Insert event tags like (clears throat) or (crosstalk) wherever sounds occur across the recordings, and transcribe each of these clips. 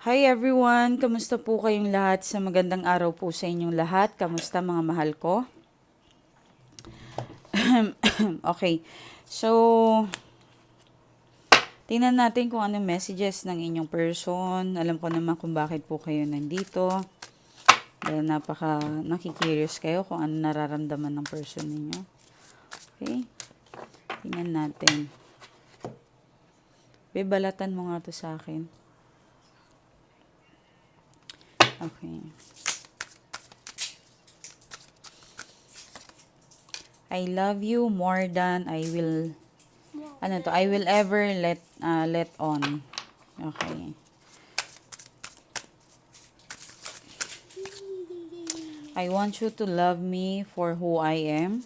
Hi everyone! Kamusta po kayong lahat? Sa magandang araw po sa inyong lahat. Kamusta mga mahal ko? (clears throat) okay. So, tingnan natin kung anong messages ng inyong person. Alam ko naman kung bakit po kayo nandito. Dahil napaka nakikurious kayo kung ano nararamdaman ng person ninyo. Okay? Tingnan natin. Bebalatan mo nga to sa akin. Okay. I love you more than I will ano to I will ever let uh, let on. Okay. I want you to love me for who I am.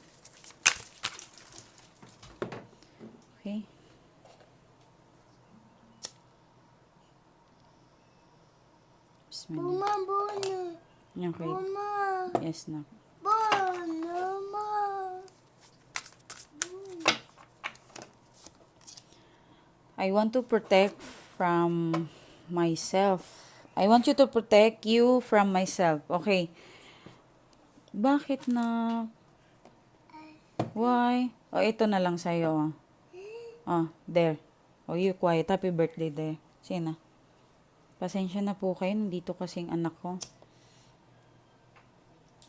Yes na. I want to protect from myself. I want you to protect you from myself. Okay. Bakit na? Why? O, ito na lang sa'yo. Ah, there. O, you quiet. Happy birthday there. Sina? Pasensya na po kayo. Nandito kasing anak ko.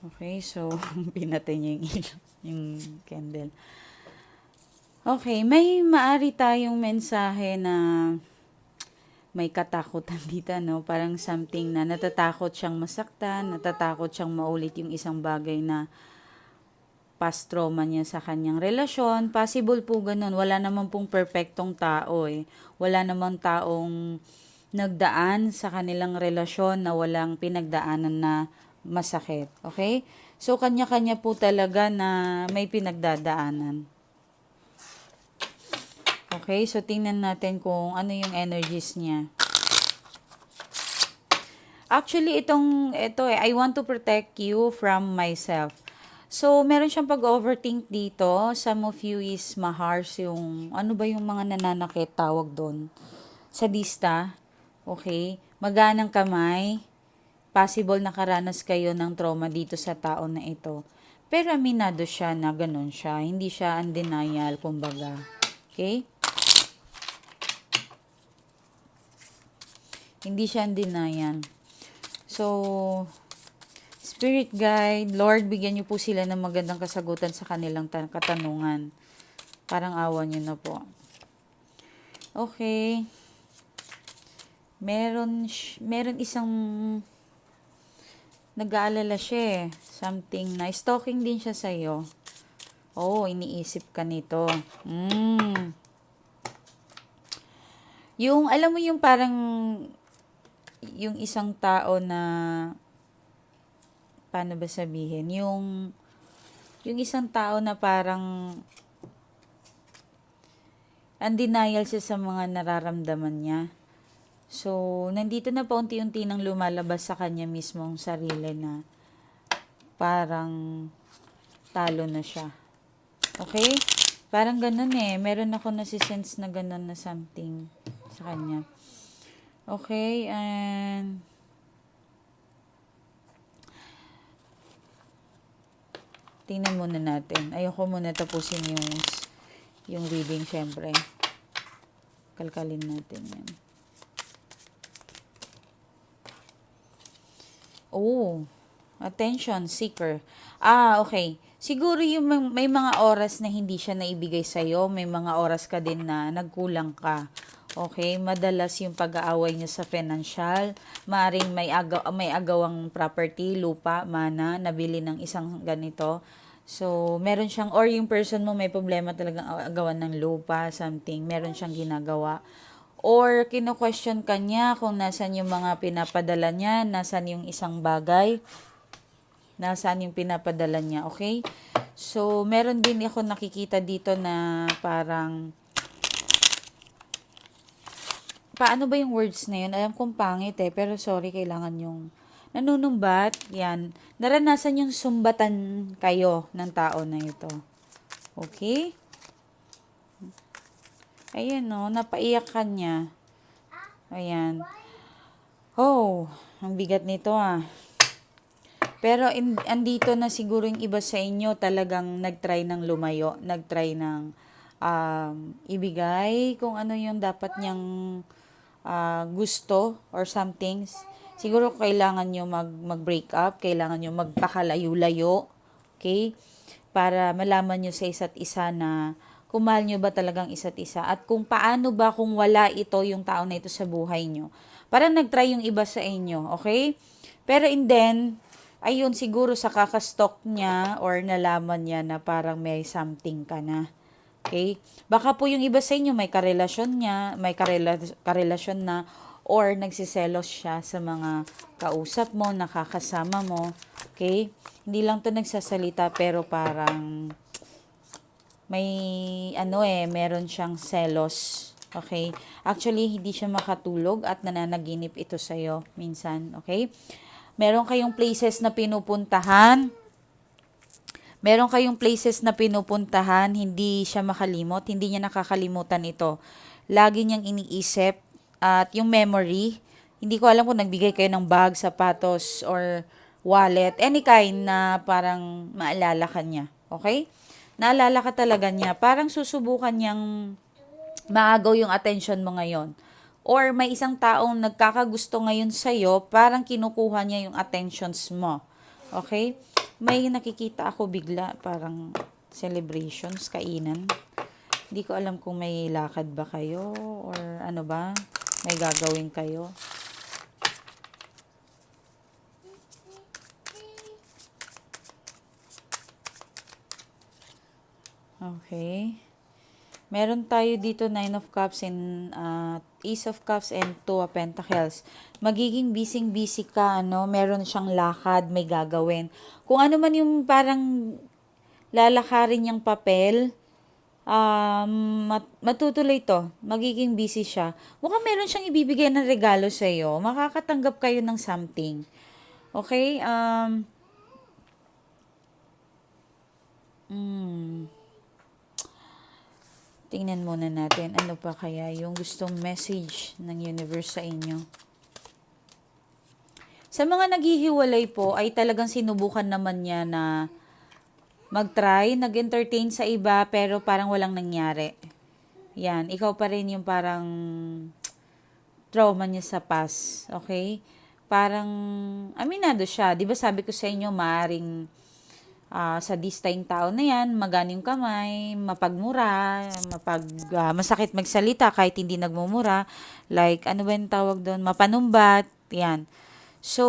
Okay, so, (laughs) pinatay niya yung yung candle. Okay, may maari tayong mensahe na may katakutan (laughs) dito, no? Parang something na natatakot siyang masaktan, natatakot siyang maulit yung isang bagay na past trauma niya sa kanyang relasyon. Possible po ganun. Wala naman pong perfectong tao eh. Wala namang taong nagdaan sa kanilang relasyon na walang pinagdaanan na masakit. Okay? So, kanya-kanya po talaga na may pinagdadaanan. Okay, so tingnan natin kung ano yung energies niya. Actually, itong, ito eh, I want to protect you from myself. So, meron siyang pag-overthink dito. Some of you is mahars yung, ano ba yung mga nananakit tawag doon? Sadista. Okay. Maganang kamay. Possible nakaranas kayo ng trauma dito sa tao na ito. Pero aminado siya na ganun siya. Hindi siya undenial, kumbaga. Okay? Hindi siya denial. So, Spirit Guide, Lord, bigyan niyo po sila ng magandang kasagutan sa kanilang tan- katanungan. Parang awa niyo na po. Okay. Meron, meron isang nag-aalala siya eh. Something na, stalking din siya sa'yo. Oo, oh, iniisip ka nito. Mm. Yung, alam mo yung parang, yung isang tao na, paano ba sabihin, yung, yung isang tao na parang, undenial siya sa mga nararamdaman niya. So, nandito na pa unti-unti nang lumalabas sa kanya mismong sarili na parang talo na siya. Okay? Parang ganun eh. Meron ako nasisense na ganun na something sa kanya. Okay, and... Tingnan muna natin. Ayoko muna tapusin yung, yung reading, syempre. Kalkalin natin yan. Oh, attention seeker. Ah, okay. Siguro yung may, may mga oras na hindi siya naibigay sa'yo, may mga oras ka din na nagkulang ka. Okay, madalas yung pag-aaway niya sa financial, maaring may agaw, may agawang property, lupa, mana, nabili ng isang ganito. So, meron siyang, or yung person mo may problema talagang agawan ng lupa, something, meron siyang ginagawa. Or, kino-question ka niya kung nasan yung mga pinapadala niya, nasan yung isang bagay, nasaan yung pinapadala niya, okay? So, meron din ako nakikita dito na parang, paano ba yung words na yun? Alam kong pangit eh, pero sorry, kailangan yung nanunumbat, yan. Naranasan yung sumbatan kayo ng tao na ito. Okay? Ayan no, napaiyak ka niya. Ayan. Oh, ang bigat nito ah. Pero in, andito na siguro yung iba sa inyo talagang nagtry ng lumayo, nagtry ng um, ibigay kung ano yung dapat niyang ah, gusto or something. Siguro kailangan nyo mag, mag-break up, kailangan nyo magpakalayo-layo, okay? Para malaman nyo sa isa't isa na kung mahal nyo ba talagang isa't isa at kung paano ba kung wala ito yung tao na ito sa buhay nyo. Parang nag-try yung iba sa inyo, okay? Pero in then, ayun siguro sa kakastalk niya or nalaman niya na parang may something ka na. Okay? Baka po yung iba sa inyo may karelasyon niya, may karela- karelasyon na or nagsiselos siya sa mga kausap mo, nakakasama mo. Okay? Hindi lang to nagsasalita pero parang may ano eh, meron siyang selos. Okay? Actually, hindi siya makatulog at nananaginip ito sa'yo minsan. Okay? Meron kayong places na pinupuntahan. Meron kayong places na pinupuntahan, hindi siya makalimot, hindi niya nakakalimutan ito. Lagi niyang iniisip at yung memory, hindi ko alam kung nagbigay kayo ng bag, sapatos, or wallet, any kind na parang maalala ka niya. Okay? Naalala ka talaga niya. Parang susubukan niyang maagaw yung attention mo ngayon. Or may isang taong nagkakagusto ngayon sa'yo, parang kinukuha niya yung attentions mo. Okay? May nakikita ako bigla, parang celebrations, kainan. Hindi ko alam kung may lakad ba kayo or ano ba, may gagawin kayo. Okay. Meron tayo dito Nine of Cups and uh, Ace of Cups and Two of Pentacles. Magiging busy-busy ka, ano? Meron siyang lakad, may gagawin. Kung ano man yung parang lalakarin niyang papel, um, mat- matutuloy to. Magiging busy siya. Mukhang meron siyang ibibigay ng regalo sa iyo. Makakatanggap kayo ng something. Okay? Um, mm, tingnan muna natin ano pa kaya yung gustong message ng universe sa inyo. Sa mga naghihiwalay po ay talagang sinubukan naman niya na mag-try, nag-entertain sa iba pero parang walang nangyari. Yan, ikaw pa rin yung parang trauma niya sa past, okay? Parang aminado siya. 'Di ba sabi ko sa inyo, maaring ah, sa sadista yung tao na yan, maganing kamay, mapagmura, mapag, ah, masakit magsalita kahit hindi nagmumura. Like, ano ba yung tawag doon? Mapanumbat. Yan. So,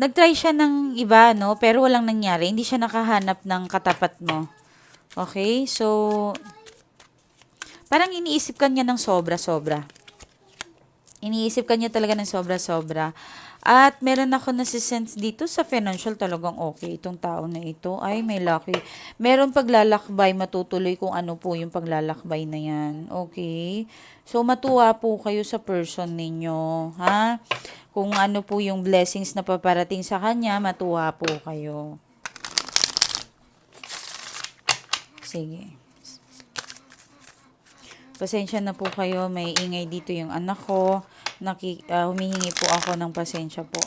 nagtry siya ng iba, no? Pero walang nangyari. Hindi siya nakahanap ng katapat mo. Okay? So, parang iniisip ka niya ng sobra-sobra. Iniisip ka niya talaga ng sobra-sobra. At meron ako nasisense dito sa financial talagang okay itong tao na ito. Ay, may lucky. Meron paglalakbay, matutuloy kung ano po yung paglalakbay na yan. Okay? So, matuwa po kayo sa person ninyo. Ha? Kung ano po yung blessings na paparating sa kanya, matuwa po kayo. Sige. Pasensya na po kayo, may ingay dito yung anak ko. Naki, ah, humihingi po ako ng pasensya po.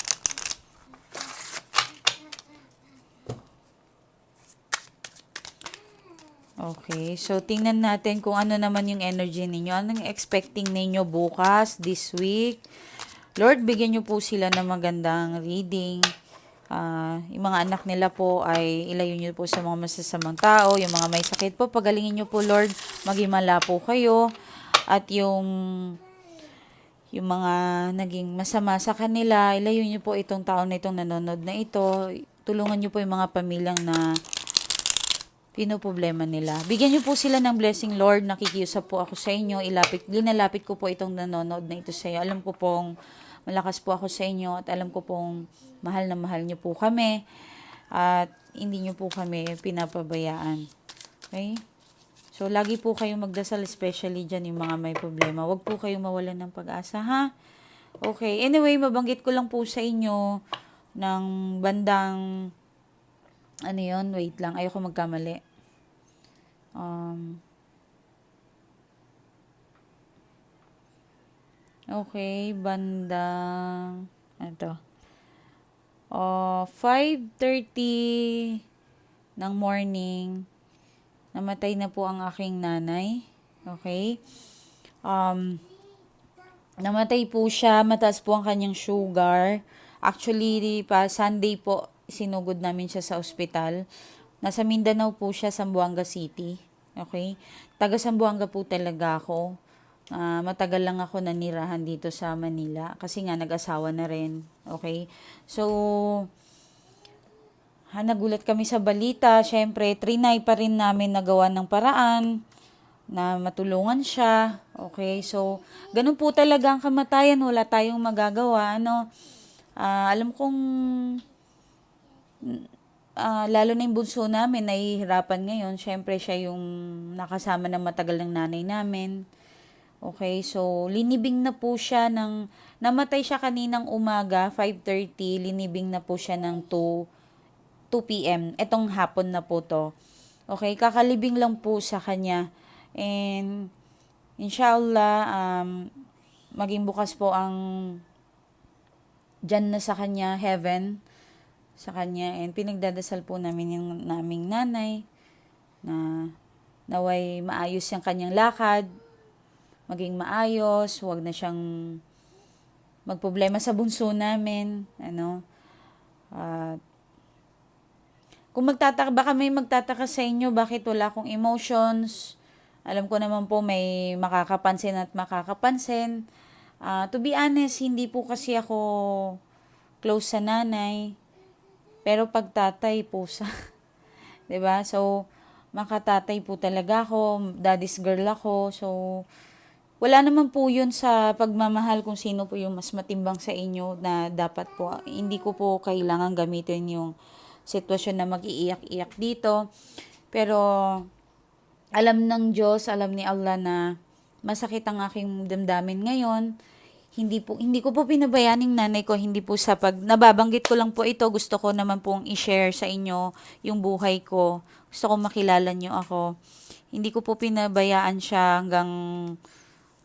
Okay, so tingnan natin kung ano naman yung energy ninyo. Anong expecting ninyo bukas, this week? Lord, bigyan nyo po sila ng magandang reading. Ah, yung mga anak nila po ay ilayo nyo po sa mga masasamang tao. Yung mga may sakit po, pagalingin nyo po, Lord. Magimala po kayo. At yung yung mga naging masama sa kanila, ilayo nyo po itong taon na itong nanonood na ito. Tulungan nyo po yung mga pamilyang na pinoproblema nila. Bigyan niyo po sila ng blessing, Lord. Nakikiusap po ako sa inyo. Ilapit, linalapit ko po itong nanonood na ito sa iyo. Alam ko pong malakas po ako sa inyo at alam ko pong mahal na mahal niyo po kami at hindi niyo po kami pinapabayaan. Okay? So, lagi po kayong magdasal, especially dyan yung mga may problema. Huwag po kayong mawalan ng pag-asa, ha? Okay. Anyway, mabanggit ko lang po sa inyo ng bandang ano yun, wait lang, ayoko magkamali. Um, Okay, bandang, ano to? Oh, 5.30 ng morning, namatay na po ang aking nanay. Okay? Um, namatay po siya, mataas po ang kanyang sugar. Actually, pa Sunday po, sinugod namin siya sa ospital. Nasa Mindanao po siya, Zamboanga City. Okay? Taga Zamboanga po talaga ako. Ah, matagal lang ako nanirahan dito sa Manila kasi nga nag-asawa na rin. Okay? So, ha, nagulat kami sa balita. Siyempre, trinay pa rin namin nagawa ng paraan na matulungan siya. Okay? So, ganun po talaga ang kamatayan. Wala tayong magagawa. Ano? Ah, alam kong ah, lalo na yung bunso namin, nahihirapan ngayon. Siyempre, siya yung nakasama ng matagal ng nanay namin. Okay, so linibing na po siya ng, namatay siya kaninang umaga, 5.30, linibing na po siya ng 2, 2 p.m. Etong hapon na po to. Okay, kakalibing lang po sa kanya. And, inshallah, um, maging bukas po ang dyan na sa kanya, heaven, sa kanya. And pinagdadasal po namin yung naming nanay na naway maayos yung kanyang lakad, maging maayos, huwag na siyang magproblema sa bunso namin, ano. At kung magtataka, baka may magtataka sa inyo, bakit wala akong emotions? Alam ko naman po may makakapansin at makakapansin. Ah, to be honest, hindi po kasi ako close sa nanay. Pero pag tatay po sa, (laughs) 'di ba? So makatatay po talaga ako, daddy's girl ako. So wala naman po 'yun sa pagmamahal kung sino po yung mas matimbang sa inyo na dapat po hindi ko po kailangan gamitin yung sitwasyon na mag-iiyak-iyak dito. Pero alam ng Diyos, alam ni Allah na masakit ang aking damdamin ngayon. Hindi po hindi ko po pinabayaan yung nanay ko, hindi po sa pag nababanggit ko lang po ito, gusto ko naman pong i-share sa inyo yung buhay ko. Gusto ko makilala niyo ako. Hindi ko po pinabayaan siya hanggang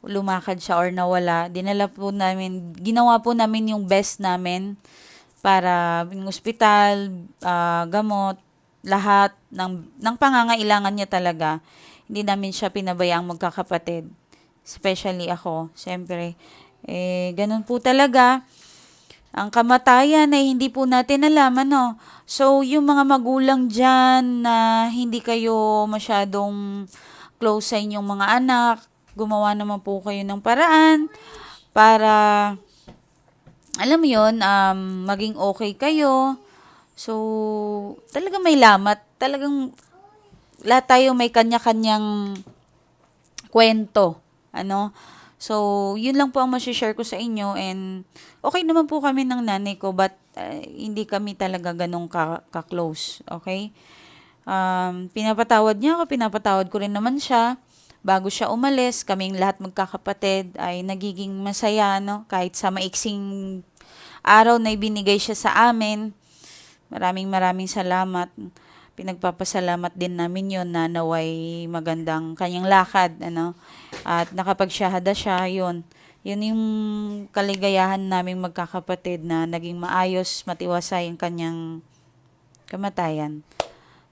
lumakad siya or nawala. Dinala po namin, ginawa po namin yung best namin para yung ospital, ah, gamot, lahat ng, ng pangangailangan niya talaga. Hindi namin siya pinabayaang magkakapatid. Especially ako, siyempre. Eh, ganun po talaga. Ang kamatayan ay hindi po natin alam, ano. So, yung mga magulang dyan na hindi kayo masyadong close sa inyong mga anak, gumawa naman po kayo ng paraan para, alam mo yun, um, maging okay kayo. So, talagang may lamat. Talagang lahat tayo may kanya-kanyang kwento. Ano? So, yun lang po ang share ko sa inyo and okay naman po kami ng nanay ko but uh, hindi kami talaga ganong ka- ka-close. Okay? Um, pinapatawad niya ako, pinapatawad ko rin naman siya. Bago siya umalis, kaming lahat magkakapatid ay nagiging masaya, no? Kahit sa maiksing araw na ibinigay siya sa amin. Maraming maraming salamat. Pinagpapasalamat din namin yon na naway magandang kanyang lakad, ano. At nakapagsyahada siya, yun. Yun yung kaligayahan naming magkakapatid na naging maayos, matiwasay ang kanyang kamatayan.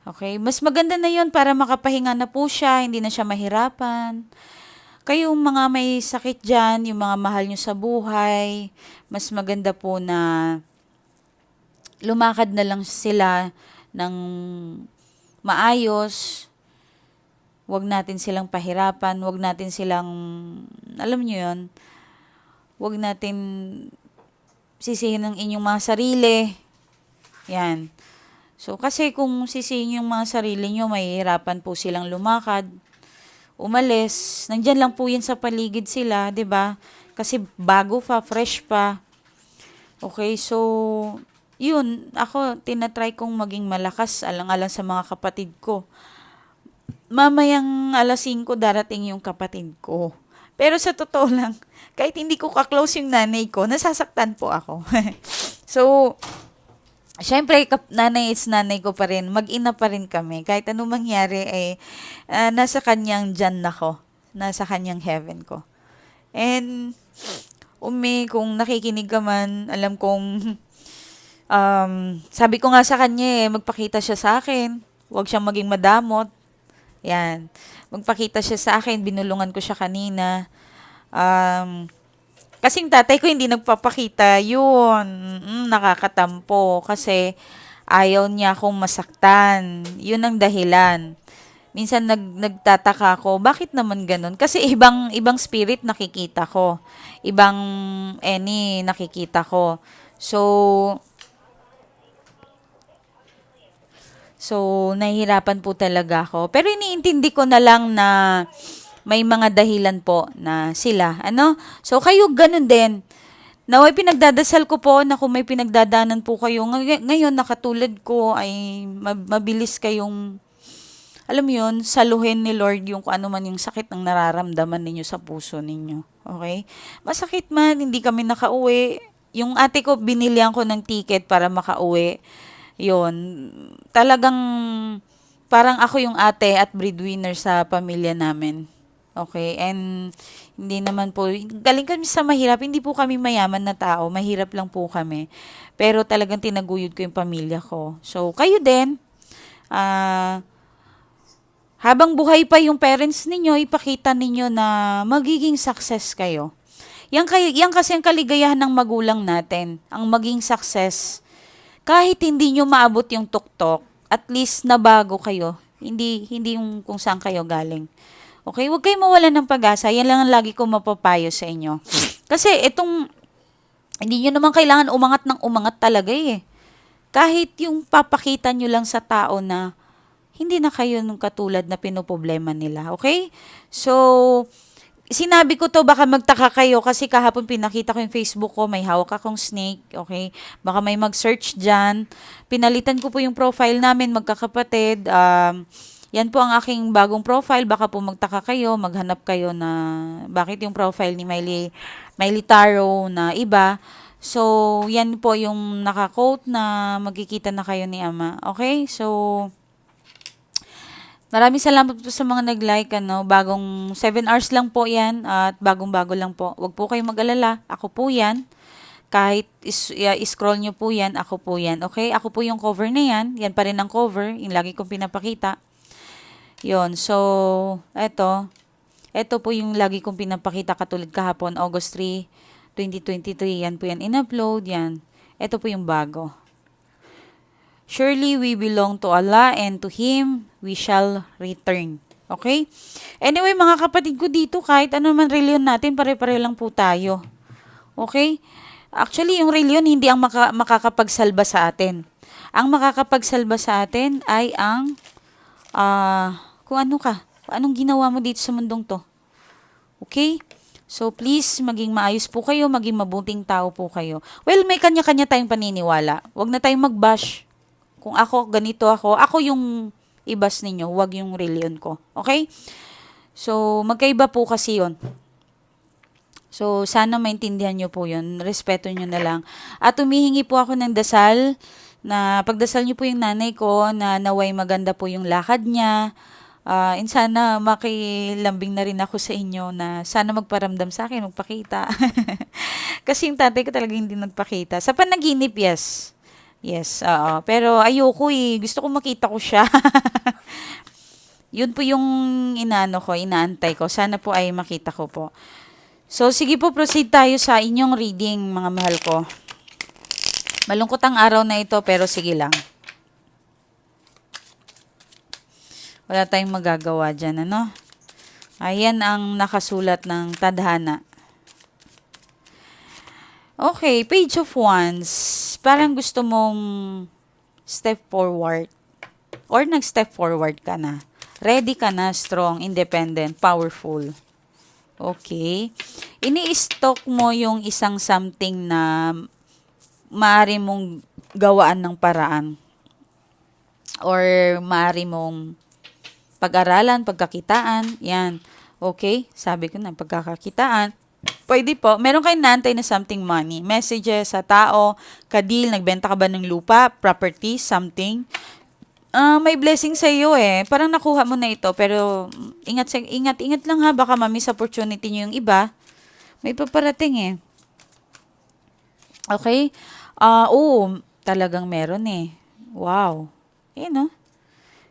Okay, mas maganda na yon para makapahinga na po siya, hindi na siya mahirapan. Kayong mga may sakit dyan, yung mga mahal nyo sa buhay, mas maganda po na lumakad na lang sila ng maayos. Huwag natin silang pahirapan, huwag natin silang, alam nyo yun, huwag natin sisihin ng inyong mga sarili. Yan. So, kasi kung sisihin yung mga sarili nyo, mahihirapan po silang lumakad, umalis. Nandyan lang po yan sa paligid sila, ba? Kasi bago pa, fresh pa. Okay, so, yun, ako, tinatry kong maging malakas alang-alang sa mga kapatid ko. Mamayang alas 5 darating yung kapatid ko. Pero sa totoo lang, kahit hindi ko ka-close yung nanay ko, nasasaktan po ako. (laughs) so, Siyempre, nanay is nanay ko pa rin. Mag-ina pa rin kami. Kahit anong mangyari, eh, ah, nasa kanyang dyan ako. Nasa kanyang heaven ko. And, Umi, kung nakikinig ka man, alam kong, (laughs) um, sabi ko nga sa kanya eh, magpakita siya sa akin. Huwag siyang maging madamot. Yan. Magpakita siya sa akin, binulungan ko siya kanina. Um, kasing tatay ko hindi nagpapakita yun. Mm, nakakatampo. Kasi ayaw niya akong masaktan. Yun ang dahilan. Minsan nag, nagtataka ako, bakit naman ganun? Kasi ibang, ibang spirit nakikita ko. Ibang any nakikita ko. So, So, nahihirapan po talaga ako. Pero iniintindi ko na lang na may mga dahilan po na sila. Ano? So, kayo ganun din. Naway pinagdadasal ko po na kung may pinagdadanan po kayo. Ngay- Ngayon, nakatulad ko ay mab- mabilis kayong, alam mo yun, saluhin ni Lord yung kung ano man yung sakit ng nararamdaman ninyo sa puso ninyo. Okay? Masakit man, hindi kami nakauwi. Yung ate ko, binilihan ko ng ticket para makauwi yon talagang parang ako yung ate at breadwinner sa pamilya namin. Okay, and hindi naman po, galing kami sa mahirap, hindi po kami mayaman na tao, mahirap lang po kami. Pero talagang tinaguyod ko yung pamilya ko. So, kayo din, ah, habang buhay pa yung parents ninyo, ipakita ninyo na magiging success kayo. Yan, kayo, yan kasi ang kaligayahan ng magulang natin, ang maging success kahit hindi nyo maabot yung tuktok, at least nabago kayo. Hindi, hindi yung kung saan kayo galing. Okay? Huwag kayong mawala ng pag-asa. Yan lang ang lagi ko mapapayo sa inyo. Kasi itong, hindi nyo naman kailangan umangat ng umangat talaga eh. Kahit yung papakita nyo lang sa tao na hindi na kayo nung katulad na pinoproblema nila. Okay? So, sinabi ko to baka magtaka kayo kasi kahapon pinakita ko yung Facebook ko, may hawak akong snake, okay? Baka may mag-search dyan. Pinalitan ko po yung profile namin, magkakapatid. Um, yan po ang aking bagong profile. Baka po magtaka kayo, maghanap kayo na bakit yung profile ni Miley, Miley Taro na iba. So, yan po yung naka-quote na magkikita na kayo ni Ama. Okay? So, Maraming salamat po sa mga nag-like. Ano, bagong 7 hours lang po yan at bagong-bago lang po. Huwag po kayong mag-alala. Ako po yan. Kahit is, yeah, scroll nyo po yan, ako po yan. Okay? Ako po yung cover na yan. Yan pa rin ang cover. Yung lagi kong pinapakita. Yon So, eto. Ito po yung lagi kong pinapakita katulad kahapon, August 3, 2023. Yan po yan. In-upload yan. Ito po yung bago. Surely we belong to Allah and to Him we shall return. Okay? Anyway, mga kapatid ko dito, kahit ano man reliyon natin, pare-pare lang po tayo. Okay? Actually, yung reliyon hindi ang maka- makakapagsalba sa atin. Ang makakapagsalba sa atin ay ang ah kung ano ka, kung anong ginawa mo dito sa mundong to. Okay? So please, maging maayos po kayo, maging mabuting tao po kayo. Well, may kanya-kanya tayong paniniwala. Huwag na tayong mag-bash. Kung ako, ganito ako, ako yung ibas ninyo, huwag yung reliyon ko. Okay? So, magkaiba po kasi yon. So, sana maintindihan nyo po yun. Respeto nyo na lang. At humihingi po ako ng dasal na pagdasal nyo po yung nanay ko na naway maganda po yung lakad niya. Ah, and sana makilambing na rin ako sa inyo na sana magparamdam sa akin, magpakita. (laughs) Kasi yung tatay ko talaga hindi nagpakita. Sa panaginip, yes. Yes, oo. Pero ayoko eh. Gusto ko makita ko siya. (laughs) Yun po yung inaano ko, inaantay ko. Sana po ay makita ko po. So, sige po, proceed tayo sa inyong reading, mga mahal ko. Malungkot ang araw na ito, pero sige lang. Wala tayong magagawa dyan, ano? Ayan ang nakasulat ng tadhana. Okay, page of wands. Parang gusto mong step forward. Or nag-step forward ka na. Ready ka na, strong, independent, powerful. Okay. Ini-stock mo yung isang something na maaari mong gawaan ng paraan. Or maaari mong pag-aralan, pagkakitaan. Yan. Okay? Sabi ko na, pagkakakitaan. Pwede po. Meron kayong naantay na something money. Messages sa tao, kadil, nagbenta ka ba ng lupa, property, something. Ah, may blessing sa iyo eh. Parang nakuha mo na ito, pero ingat, sa- ingat, ingat lang ha. Baka mamiss opportunity niyo yung iba. May paparating eh. Okay? Ah, oo, talagang meron eh. Wow. Eh, no?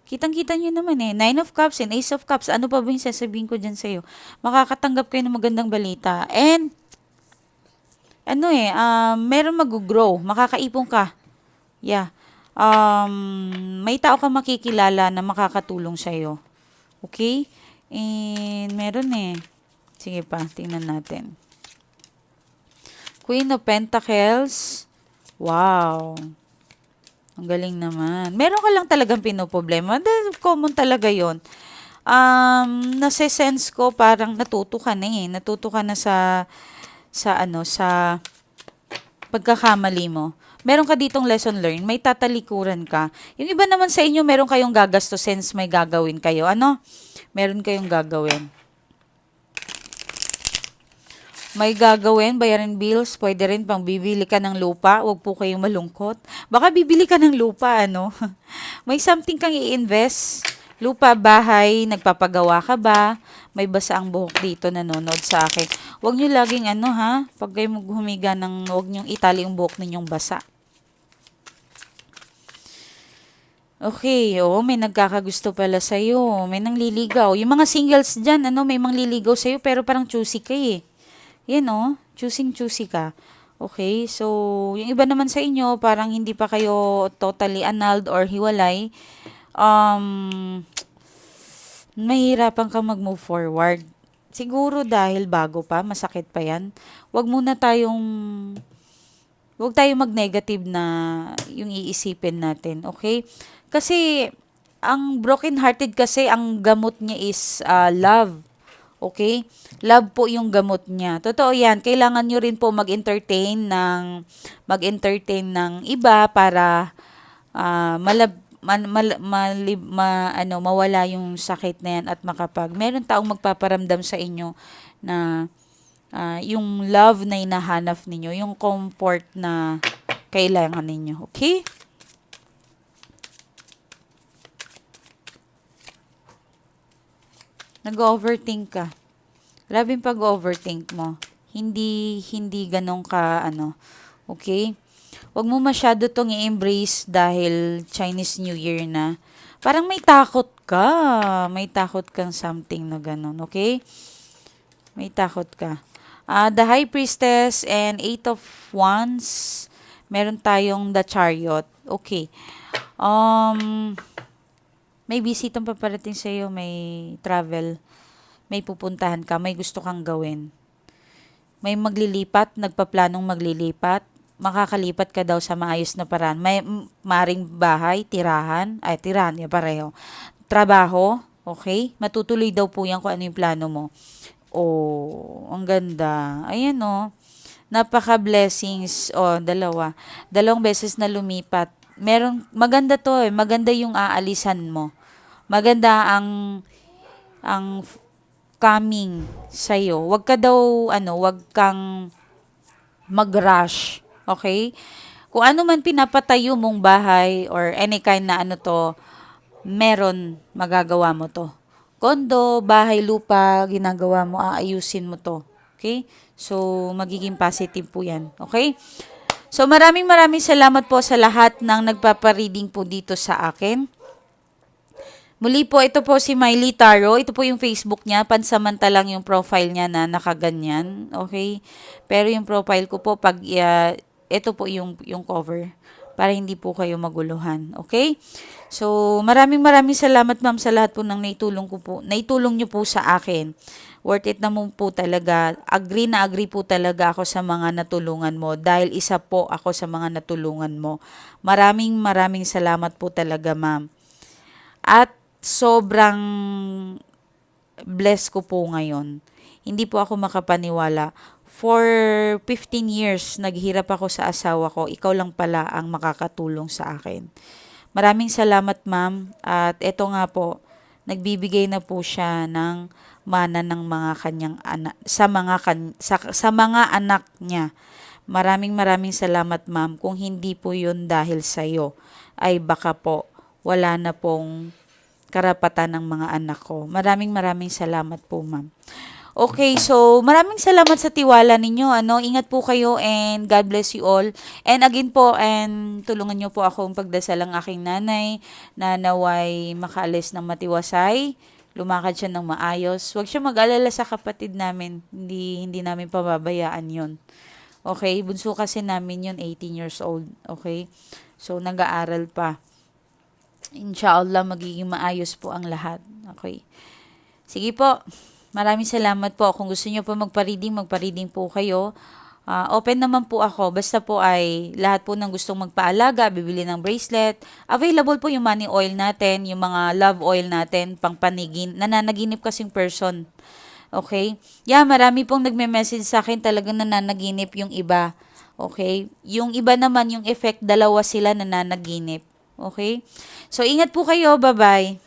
Kitang-kita nyo naman eh. Nine of Cups and Ace of Cups. Ano pa ba yung sasabihin ko dyan sa'yo? Makakatanggap kayo ng magandang balita. And, ano eh, um, meron mag-grow. Makakaipon ka. Yeah. Um, may tao ka makikilala na makakatulong sa'yo. Okay? And, meron eh. Sige pa, tingnan natin. Queen of Pentacles. Wow. Ang galing naman. Meron ka lang talagang pinoproblema. Dahil common talaga yon Um, nase-sense ko parang natuto ka na eh. Natuto ka na sa, sa ano, sa pagkakamali mo. Meron ka ditong lesson learned. May tatalikuran ka. Yung iba naman sa inyo, meron kayong gagasto since may gagawin kayo. Ano? Meron kayong gagawin. May gagawin, bayarin bills, pwede rin pang bibili ka ng lupa, huwag po kayong malungkot. Baka bibili ka ng lupa, ano? (laughs) May something kang i-invest. Lupa, bahay, nagpapagawa ka ba? May basa ang buhok dito nanonood sa akin. Huwag nyo laging ano ha, pag kayo maghumiga ng, huwag nyo itali yung buhok ninyong basa. Okay, oh, may nagkakagusto pala sa'yo. May nangliligaw. Yung mga singles dyan, ano, may mangliligaw sa'yo, pero parang choosy ka eh. Yan oh, choosing-choosy ka. Okay, so yung iba naman sa inyo, parang hindi pa kayo totally annulled or hiwalay. Um, mahirapan ka mag-move forward. Siguro dahil bago pa, masakit pa yan. Huwag muna tayong, huwag tayong mag-negative na yung iisipin natin, okay? Kasi, ang broken-hearted kasi, ang gamot niya is uh, love. Okay? Love po yung gamot niya. Totoo yan. Kailangan nyo rin po mag-entertain ng, mag-entertain ng iba para ah, malab, man, mal, malib, ma, ano, mawala yung sakit na yan at makapag. Meron taong magpaparamdam sa inyo na ah, yung love na hinahanap ninyo, yung comfort na kailangan ninyo. Okay? Nag-overthink ka. Grabe yung pag-overthink mo. Hindi, hindi ganun ka, ano, okay? Huwag mo masyado tong i-embrace dahil Chinese New Year na. Parang may takot ka. May takot kang something na ganun, okay? May takot ka. Ah, the High Priestess and Eight of Wands. Meron tayong The Chariot. Okay. Um, may bisitang paparating sa iyo, may travel, may pupuntahan ka, may gusto kang gawin. May maglilipat, nagpaplanong maglilipat, makakalipat ka daw sa maayos na paraan. May maring bahay, tirahan, ay tirahan, ya pareho. Trabaho, okay? Matutuloy daw po yan kung ano yung plano mo. Oh, ang ganda. Ayan oh. Napaka-blessings. Oh, dalawa. Dalawang beses na lumipat. Meron, maganda to eh. Maganda yung aalisan mo. Maganda ang, ang coming sa'yo. Huwag ka daw, ano, huwag kang mag-rush. Okay? Kung ano man pinapatayo mong bahay or any kind na ano to, meron magagawa mo to. Kondo, bahay, lupa, ginagawa mo, aayusin mo to. Okay? So, magiging positive po yan. Okay? So, maraming maraming salamat po sa lahat ng nagpapareading po dito sa akin. Muli po, ito po si Miley Taro. Ito po yung Facebook niya. Pansamantalang yung profile niya na nakaganyan. Okay? Pero yung profile ko po, pag uh, ito po yung, yung cover para hindi po kayo maguluhan. Okay? So, maraming maraming salamat ma'am sa lahat po ng naitulong ko po. Naitulong niyo po sa akin. Worth it na mo po talaga. Agree na agree po talaga ako sa mga natulungan mo dahil isa po ako sa mga natulungan mo. Maraming maraming salamat po talaga ma'am. At sobrang blessed ko po ngayon. Hindi po ako makapaniwala. For 15 years, naghirap ako sa asawa ko. Ikaw lang pala ang makakatulong sa akin. Maraming salamat, ma'am. At eto nga po, nagbibigay na po siya ng mana ng mga kanyang anak sa mga kan, sa, sa mga anak niya. Maraming maraming salamat, ma'am. Kung hindi po 'yun dahil sa iyo, ay baka po wala na pong karapatan ng mga anak ko. Maraming maraming salamat po, ma'am. Okay, so maraming salamat sa tiwala ninyo. Ano, ingat po kayo and God bless you all. And again po, and tulungan niyo po akong pagdasal ang aking nanay na naway makaalis ng matiwasay. Lumakad siya ng maayos. Huwag siya mag-alala sa kapatid namin. Hindi hindi namin pababayaan 'yon. Okay, bunso kasi namin 'yon, 18 years old. Okay? So nag-aaral pa. Inshallah magiging maayos po ang lahat. Okay. Sige po. Maraming salamat po. Kung gusto niyo po magpa-reading, magpa-reading po kayo. Ah, open naman po ako. Basta po ay lahat po ng gustong magpaalaga, bibili ng bracelet. Available po yung money oil natin, yung mga love oil natin, pang panigin. Nananaginip kasing person. Okay? Yeah, marami pong nagme-message sa akin talagang nananaginip yung iba. Okay? Yung iba naman, yung effect, dalawa sila nananaginip. Okay? So, ingat po kayo. Bye-bye.